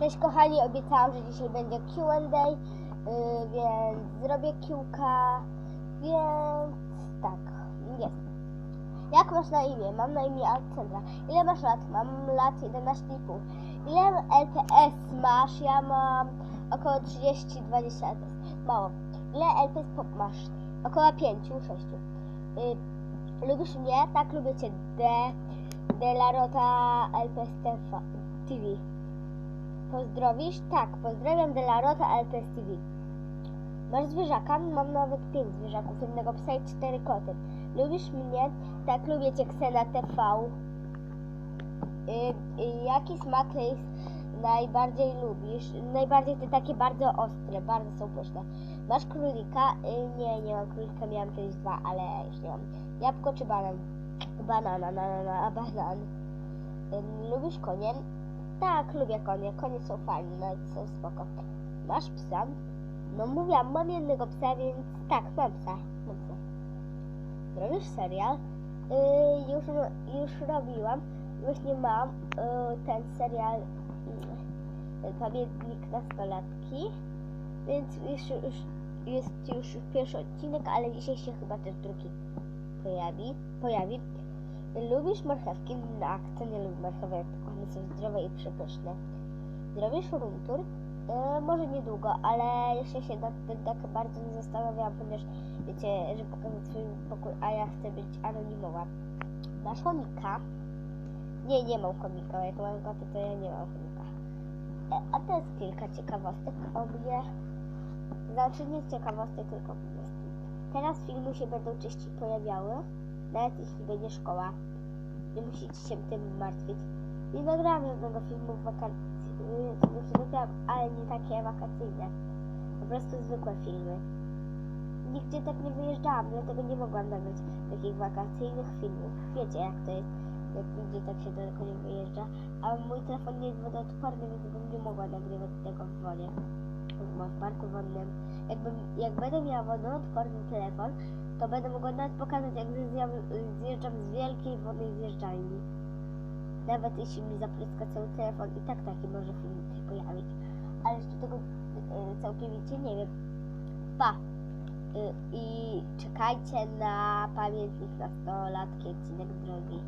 Cześć kochani, obiecałam, że dzisiaj będzie Q&A, yy, więc zrobię Q'ka, więc tak, jest. Jak masz na imię? Mam na imię Alexandra. Ile masz lat? Mam lat 11,5. Ile LPS masz? Ja mam około 30-20 lat. Mało. Ile LPS pop masz? Około 5, 6. Yy, lubisz mnie? Tak, lubię cię. D. De la Rota LPS TV. Pozdrowisz? Tak, pozdrawiam De La Rota LPS TV. Masz zwierzaka? Mam nawet pięć zwierzaków, jednego psa i cztery koty. Lubisz mnie? Tak, lubię Cię, Ksena TV. Y, y, jaki smak jest najbardziej lubisz? Najbardziej te takie bardzo ostre, bardzo są pyszne. Masz królika? Y, nie, nie mam królika, miałam kiedyś dwa, ale już nie mam. Jabłko czy banan? Banana, na, na, na, banan. Y, lubisz konie? Tak, lubię konie. Konie są fajne, nawet są spoko. Masz psa? No mówiłam, mam jednego psa, więc tak, mam psa. Mam psa. Robisz serial? Yy, już, już robiłam. Właśnie mam yy, ten serial yy, Pamiętnik nastolatki. Więc już, już, jest już pierwszy odcinek, ale dzisiaj się chyba też drugi pojawi. pojawi. Lubisz marchewki? Tak, kto nie lubi marchewek? One są zdrowe i przepyszne. Zrobisz room? E, może niedługo, ale jeszcze się nad tym tak bardzo nie zastanawiałam, ponieważ wiecie, że pokazać swój pokój, a ja chcę być anonimowa. Masz chomika? Nie, nie mam chomika, jak mam koty, to ja nie mam chomika. E, a to jest kilka ciekawostek o mnie. Znaczy nie ciekawostek, tylko po prostu. Teraz filmy się będą częściej pojawiały, nawet jeśli będzie szkoła. Nie musicie się tym martwić. Nie nagrałam żadnego filmu w wakacji, to znaczy ale nie takie wakacyjne. Po prostu zwykłe filmy. Nigdzie tak nie wyjeżdżałam, dlatego nie mogłam nagrać takich wakacyjnych filmów. Wiecie jak to jest, jak nigdzie tak się daleko nie wyjeżdża. A mój telefon nie jest wodoodporny, więc bym nie mogła nagrywać tego w wodzie. W parku wodnym. Jakbym, jak będę miała wodoodporny telefon, to będę mogła nawet pokazać, jak zjeżdżam, zjeżdżam z wielkiej wodnej zjeżdżalni. Nawet jeśli mi zapryska cały telefon, i tak taki może film się pojawić. Ale jeszcze tego y, całkowicie nie wiem. Pa! Y, I czekajcie na pamiętnik nastolatki odcinek drogi.